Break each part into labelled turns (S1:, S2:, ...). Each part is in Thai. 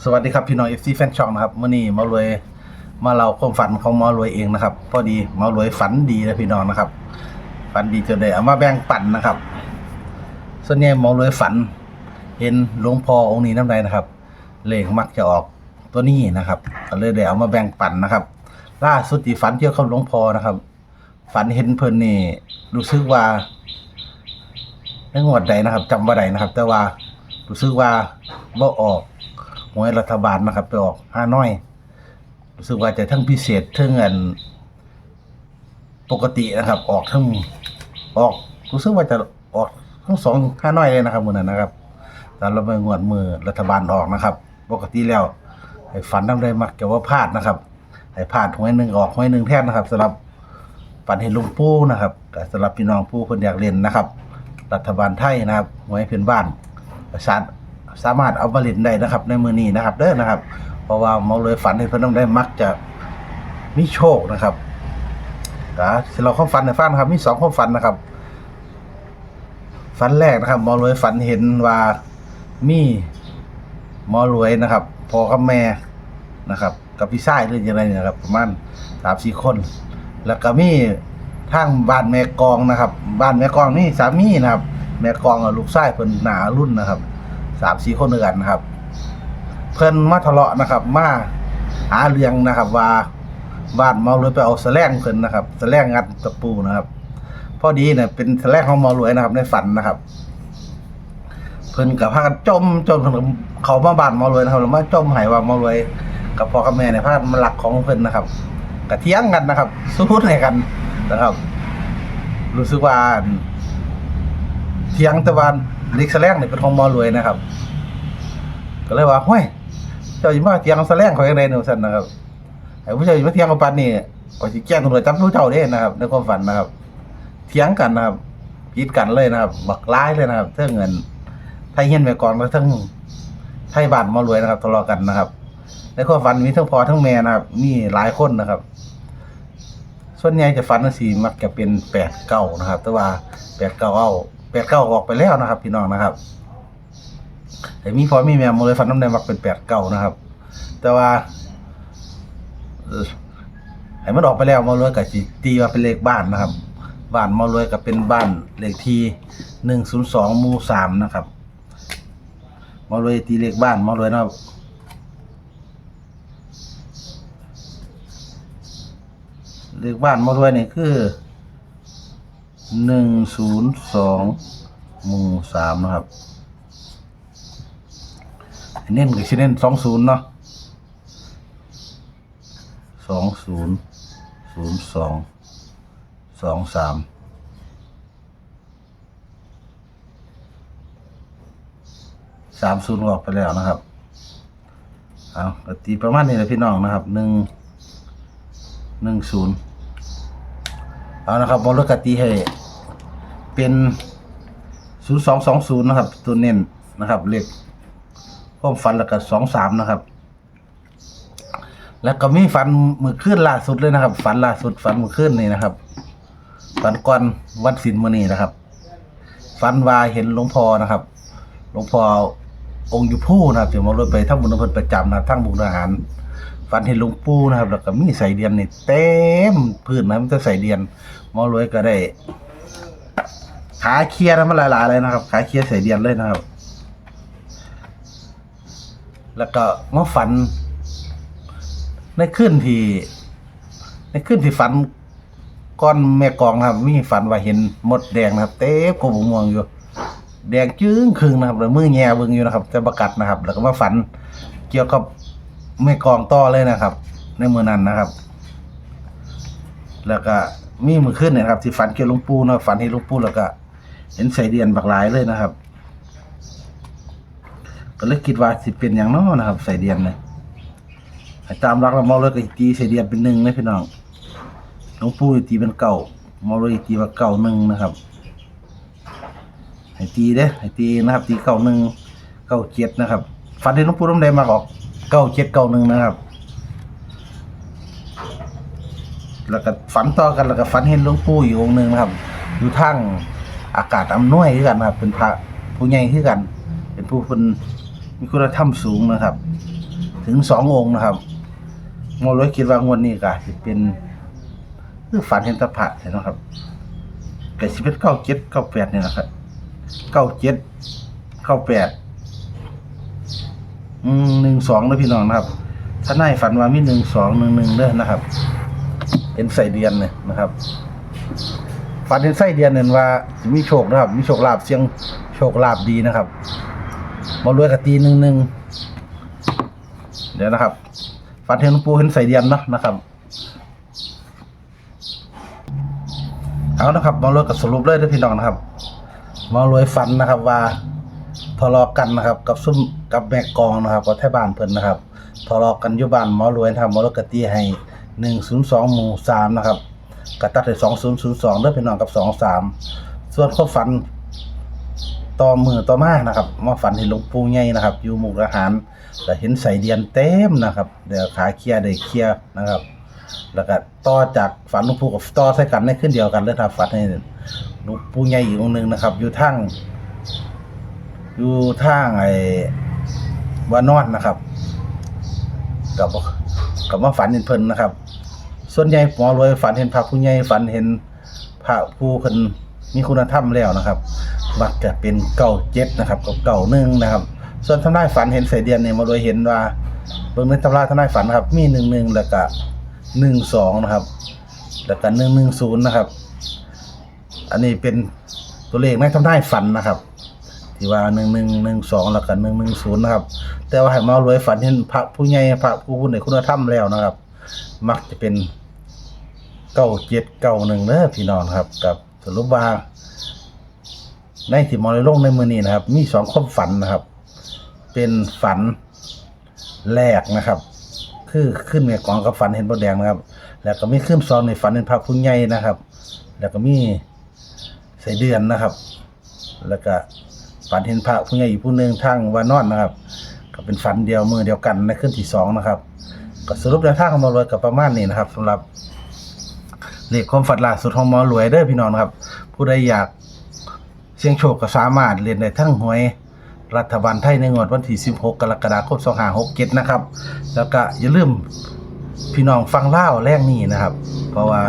S1: สวัสดีครับพี่น้องเอฟซีแฟนช่องนะครับเมื่อนี้มารวยมาเราความฝันของมารวยเองนะครับ พอดีมารวยฝันดีนะพี่น้องนะครับ ฝันดีจนได้เอามาแบ่งปันนะครับ ส่วนใหญ่มารวยฝัน เห็นหลวงพ่อองค์นี้น้ำใดนะครับ เลขมักจะออกตัวนี้นะครับก็เลยได้เอามาแบ่งปันนะครับ ล่าสุดที่ฝันเกี่ยวกับหลวงพ่อนะครับ ฝันเห็นเพิ่นนี่รู้สึกว่าในงวดใดนะครับจำว่าใดนะครับ แต่ว่ารู้สึกว่าบ่ออก หวยรัฐบาลนะครับ ไปออกห้าน้อย รู้สึกว่าจะทั้งพิเศษทั้งเงินปกตินะครับ ออกทั้งออกรู้สึกว่าจะออกทั้งสองห้าน้อยเลยนะครับมือนั้นนะครับแต่เราไปงวดมือรัฐบาลออกนะครับ ปกติแล้วไอ้ฝันทำได้มักจะว่าพลาดนะครับไอ้พลาดหวยหนึ่งออกหวยหนึ่งแทนนะครับสำหรับฝันเห็นลุงปู้นะครับสำหรับพี่น้องผู้คนอยากเรียนนะครับ รัฐบาลไทยนะครับหวยเพื่อนบ้านสาม สามารถเอามาเล่นได้นะครับ ในมือนี้นะครับ เด้อนะครับ เพราะว่าเมาเลยฝันให้เพื่อนต้องได้มักจะมีโชคนะครับก็สำหรับความฝันในฝันนะครับ มีสองความฝันนะครับฝันแรกนะครับมอรวยฝันเห็นว่ามีมอรวยนะครับพ่อกับแม่นะครับ กับพี่ชายหรือยังไงนะครับ ประมาณสามสี่คน แล้วก็มีทางบ้านแม่กองนะครับ บ้านแม่กองนี่สามีนะครับ แม่กองกับลูกชายเพิ่นหนารุ่นนะครับ สามสี่คนด้วยกันนะครับ เพิ่นมาทะเลาะนะครับ มาหาเรื่องนะครับ ว่าบ้านเมารวยไปเอาแสลงเพิ่นนะครับแสลงงัดตะปูนะครับ พอดีเนี่ยเป็นแสลงของเมารวยนะครับ ในฝันนะครับ เพิ่นกับพากันจมจนเขามาบ้านเมารวยนะครับแล้วมาจมหายว่าเมารวยกับพ่อกับแม่เนี่ยพากันหลักของเพิ่นนะครับกระเทียงกันนะครับสู้ให้กันนะครับ รู้สึกว่า เทียงตะวันล็กแสลงเนี่ยเป็นของหมอรวยนะครับ ก็เลยว่าห้วยเจ้าอยู่มาเทียงแสลงเขาอย่างไรหนูสันนะครับไอ้ผู้เจ้าอยู่มาเทียงกับปันนี่ก็สิแจ้งตำรวจจับผู้เจ้าเด้นะครับในความฝันนะครับเทียงกันนะครับกีดกันเลยนะครับ บักร้ายเลยนะครับเท่งเงินไทยเฮียนแม่กองแล้วทั้งไทยบานหมอรวยนะครับทะเลาะกันนะครับในความฝันมีทั้งพ่อทั้งแม่นะครับมีหลายคนนะครับส่วนใหญ่จะฝันสีมักจะเป็นแปดเก้านะครับ แต่ว่าแปดเก้าเอา แปดเก้าออกไปแล้วนะครับ พี่น้องนะครับแต่มีพอมีแม่มเลยฝันน้ำแดงมักเป็นแปดเก้านะครับ แต่ว่าไอ้มันออกไปแล้วมาเลยกับสิตีว่าเป็นเลขบ้านนะครับ บ้านมาเลยกับเป็นบ้านเลขที่หนึ่งศูนย์สองมูสามนะครับมาเลยตีเลขบ้านมาเลยนะครับเลขบ้านมารวยนี่ยคือ หนึ่งศูนย์สองหมู่สามนะครับ เน้นก็ชื่อเน้นสองศูนย์เนาะสองศูนย์ศูนย์สองสองสามสามศูนย์ออกไปแล้วนะครับ เอาก็ตีประมาณนี้แหละพี่น้องนะครับหนึ่งหนึ่งศูนย์เอานะครับบอลลูกตีให้ เป็นศูนย์สองสองศูนย์นะครับ ตัวเน้นนะครับเลขความฟันแล้วก็สองสามนะครับ แล้วก็มีฟันมือขึ้นล่าสุดเลยนะครับฝันล่าสุดฝันมือขึ้นนี่นะครับฝันก่อนวันศิลมือนี้นะครับฝันวาเห็นหลวงพ่อนะครับหลวงพ่อองค์อยู่ผู้นะครับเดี๋ยวมาเลยไปทั้งบุญทั้งเพประจำนะทั้งบุญทหารฝันเห็นหลวงปู่นะครับ แล้วก็มีใส่เดียนนี่เต็มพื้นนะมันจะใส่เดียนมอรวยก็ได้ ขาเคลียร์นะมันหลายๆเลยนะครับขาเคลียร์ใส่เดียนเลยนะครับ แล้วก็มาฝันในขึ้นที่ในขึ้นที่ฝันก้อนแม่กองนะครับ มีฝันว่าเห็นมดแดงนะครับ เต็มกบม่วงอยู่ แดงจึ้งครึ่งนะครับแล้วมือแง่เบิ่งอยู่นะครับจะประกัดนะครับ แล้วก็มาฝันเกี่ยวกับไม่กองต่อเลยนะครับ ในมือนั้นนะครับ แล้วก็มีมือขึ้นนะครับที่ฝันเกี่ยวหลุงปูนะฝันเห็นหลุงปูแล้วก็ เห็นใส่เดียนบักหลายเลยนะครับ ก็เลยคิดว่าสิเป็นอย่างน้อนะครับ ใส่เดียนเลยให้ตามรักแล้วมองเลยก็ตีใส่เดียนเป็นหนึ่งเลยพี่น้องหลวงปูอีกตีเป็นเก่ามองเลยอีกตีว่าเก่าหนึ่งนะครับให้ตีเด้อให้ตีนะครับตีเก่าหนึ่งเก่าเจ็ดนะครับฝันเห็นหลวงปูน้ำแดงมาออกเก้าเจ็ดเก้าหนึ่งนะครับ แล้วก็ฝันต่อกันแล้วก็ฝันเห็นหลวงปู่อีกองค์หนึ่งนะครับ อยู่ทาง อากาศอำนวยคือกันนะครับ เป็นพระผู้ใหญ่คือกัน เป็นผู้คนมีคุณธรรมสูงนะครับ ถึงสององค์นะครับหมอรวยคิดว่างวดนี้ก็สิเป็นคือฝันเห็นตะพระเห็นไหมครับเก็สิเป็นเก้าเจ็ดเก้าแปดนี่แหละครับเก้าเจ็ดเก้าแปดอืมหนึ่งสองนะพี่น้องนะครับ ถ้านายฝันว่ามีหนึ่งสองหนึ่งหนึ่งเด้อนะครับ เป็นใส่เดือนเนี่ยนะครับ ฝันเห็นไส้เดือนเนี่ยว่ามีโชคนะครับ มีโชคลาภเสียงโชคลาภดีนะครับมารวยกับตีหนึ่งหนึ่งเดี๋ยวนะครับฝันเห็นปูเห็นใส่เดือนเนาะนะครับเอานะครับมารวยกับสรุปเลยด้อพี่น้องนะครับมารวยฝันนะครับว่าทะเลาะกันนะครับ กับซุ่มกับแม่กองนะครับกับแท่บ้านเพิ่นนะครับทะเลาะกันอยู่บ้านมอรวยทำมารวยกตีให้หนึ่งศูนย์สองหมู่สามนะครับ กระตัดได้สองศูนย์ศูนย์สองเด้อพี่น้องกับสองสามส่วนข้อฝันต่อมือต่อมานะครับมาฝันเห็นหลวงปู่ใหญ่นะครับ อยู่หมู่อาหารแต่เห็นใส่เดียนเต็มนะครับ เดี๋ยวขาเคลียร์ได้เคลียร์นะครับ แล้วก็ต่อจากฝันหลวงปู่กับต่อใส่กันในขึ้นเดียวกันเลยครับฝันให้หลวงปู่ใหญ่อีกองค์หนึ่งนะครับ อยู่ทางอยู่ทางไอ้วานอนนะครับกับกับว่าฝันเห็นเพลินนะครับ ส่วนใหญ่หมอรวยฝันเห็นพระผู้ใหญ่ฝันเห็นพระผู้คนมีคุณธรรมแล้วนะครับมักจะเป็นเก่าเจ็ดนะครับกับเก่าหนึ่งนะครับ ส่วนทำนายฝันเห็นใส่เดียนเนี่ยหมอรวยเห็นว่าเบิ่งในตำราทำนายฝันนะครับ มีหนึ่งหนึ่งแล้วก็หนึ่งสองนะครับ แล้วก็หนึ่งหนึ่งศูนย์นะครับ อันนี้เป็นตัวเลขในทำนายฝันนะครับที่ว่าหนึ่งหนึ่งหนึ่งสองแล้วก็หนึ่งหนึ่งศูนย์นะครับ แต่ว่าให้มารวยฝันเห็นพระผู้ใหญ่พระผู้ผู้ในคุณธรรมแล้วนะครับ มักจะเป็น เก้าเจ็ดเก้าหนึ่งเด้อพี่น้องครับกับสรุปว่าในที่มอลยลงในมือนี้นะครับ มีสองความฝันนะครับ เป็นฝันแรกนะครับ คือขึ้นในกองกับฝันเห็นบดแดงนะครับ แล้วก็มีขึ้นซอนในฝันเห็นพระผู้ใหญ่นะครับ แล้วก็มีใส่เดือนนะครับ แล้วก็ฝันเห็นพระผู้ใหญ่อีกผู้หนึ่งทางวานอนนะครับ ก็เป็นฝันเดียวมือเดียวกันในขึ้นที่สองนะครับ ก็สรุปแนวทาของมอรวยกับประมาณนี้นะครับสำหรับ เลขความฝันล่าสุดของหมอรวยเด้อพี่น้องครับ ผู้ใดอยากเสี่ยงโชคก็สามารถเรียนได้ทั้งหวยรัฐบาลไทยในงวดวันที่ 16 กรกฎาคม2567 นะครับ แล้วก็อย่าลืมพี่น้องฟังเล่าแรกนี้นะครับ เพราะว่า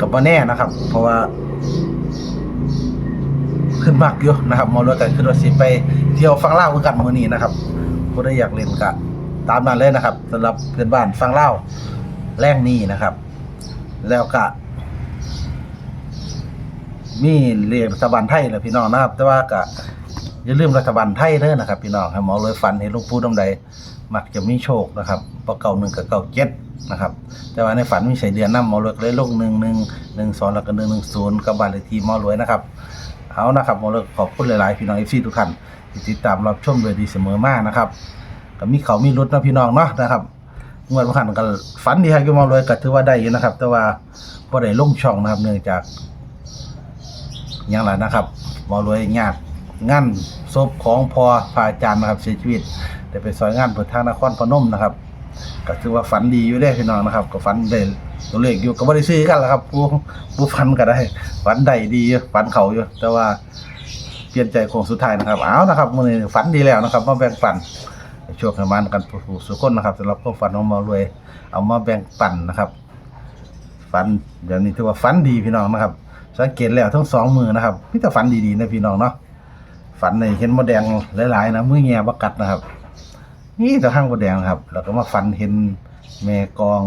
S1: กับบ่แน่นะครับ เพราะว่า ขึ้นมากอยู่นะครับมอรวยกันขึ้นว่าสิไปเที่ยวฟังเล่ากันมือนี้นะครับผู้ใดอยากเล่นก็ตามนั้นเลยนะครับสำหรับเพื่อนบ้านฟังเล่าแรงนี้นะครับ แล้วก็มีเรียกรัฐบาลไทยแหละพี่น้องนะครับ แต่ว่าก็อย่าลืมรัฐบาลไทยเด้อนะครับ พี่น้องให้หมอรวยฟันให้ลูกพูดตรงใดมักจะมีโชคนะครับเพราะเก่าหนึ่งกับเก่าเจ็ดนะครับ แต่ว่าในฝันมีใส่เดือนน้ำหมอรวยเลยลงหนึ่งหนึ่งหนึ่งสองแล้วก็หนึ่งหนึ่งศูนย์กับบ้านเลขที่หมอรวยนะครับเอานะครับหมอรวยขอบคุณหลายๆ พี่น้องเอฟซีทุกท่านที่ติดตามรับชมโดยดีเสมอมานะครับก็มีเขามีรุดนะพี่น้องเนาะนะครับ งวดผ่านกันฝันดีครับอยู่มอรวยก็ถือว่าได้อยู่นะครับ แต่ว่าพอได้ลงช่องนะครับ เนื่องจากอย่างไรนะครับมอรวยยากงานศพของพอพระอาจารย์นะครับ เสียชีวิตได้ไปซอยงานเปิดทางนครพนมนะครับก็ถือว่าฝันดีอยู่ได้พี่น้องนะครับ ก็ฝันได้ตัวเลขอยู่ก็บ่ได้ซื้อกันแหละครับผู้ผู้ฝันก็ได้ฝันได้ดีฝันเขาอยู่แต่ว่าเปลี่ยนใจโค้งสุดท้ายนะครับ เอานะครับมือฝันดีแล้วนะครับมาแบ่งปัน ให้โชคให้มันกันผู้สุคนนะครับสำหรับความฝันของหมอรวย เอามาแบ่งปันนะครับ ฝันอย่างนี้ถือว่าฝันดีพี่น้องนะครับ สังเกตแล้วทั้งสองมือนะครับพี่แต่ฝันดีๆนะพี่น้องเนาะฝันในเห็นมดแดงหลายๆนะมือแง่บักกัดนะครับ นี่แต่ข้างมดแดงนะครับ แล้วก็มาฝันเห็นแม่กอง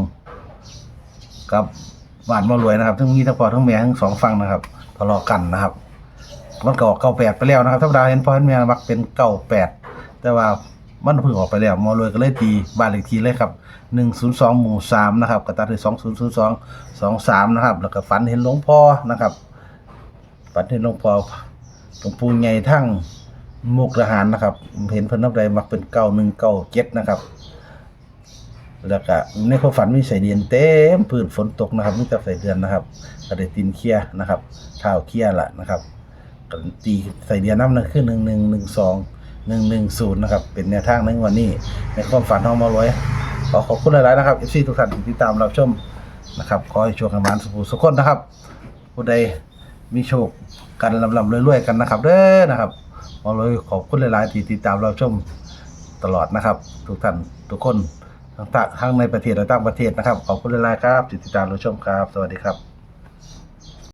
S1: กับบานมารวยนะครับทั้งมีทั้งพ่อทั้งแม่ทั้งสองฝั่งนะครับทะเลาะกันนะครับมันก็ออกเก้าแปดไปแล้วนะครับธรรมดาเห็นพ่อเห็นแม่มักเป็นเก้าแปดแต่ว่า มันเพิ่งออกไปแล้วมารวยก็เลยตีบ้านเลขที่เลยครับหนึ่งศูนย์สองหมู่สามนะครับกระตัดที่สองศูนย์ศูนย์สองสองสามนะครับ แล้วก็ฝันเห็นหลวงพ่อนะครับฝันเห็นหลวงพ่อหลวงปู่ใหญ่ทั้งมุกทหารนะครับ เห็นเพิ่นน้ำใดมักเป็นเก้าหนึ่งเก้าเจ็ดนะครับ แล้วก็ในความฝันมีใส่เดือนเต็มพื้นฝนตกนะครับมีแต่ใส่เดือนนะครับก็ได้ตีนเคียนะครับเท้าเคียละนะครับตีใส่เดือนน้ำนั่นคือหนึ่งหนึ่งหนึ่งสอง หนึ่งหนึ่งศูนย์นะครับ เป็นแนวทางในวันนี้ ในความฝันของหมาร้อยขอขอบคุณหลาย ๆ นะครับเอฟซีทุกท่านที่ติดตามรับชมนะครับขอให้โชคให้มานสุขสุขคนนะครับ ผู้ใดมีโชคกันลำลำรวยๆกันนะครับ เด้อนะครับหมาร้อยขอบคุณหลาย ๆ ที่ติดตามรับชมตลอดนะครับ ทุกท่านทุกคนทั้งต่างทั้งในประเทศและต่างประเทศนะครับ ขอบคุณหลาย ๆ ครับที่ติดตามรับชมครับ สวัสดีครับ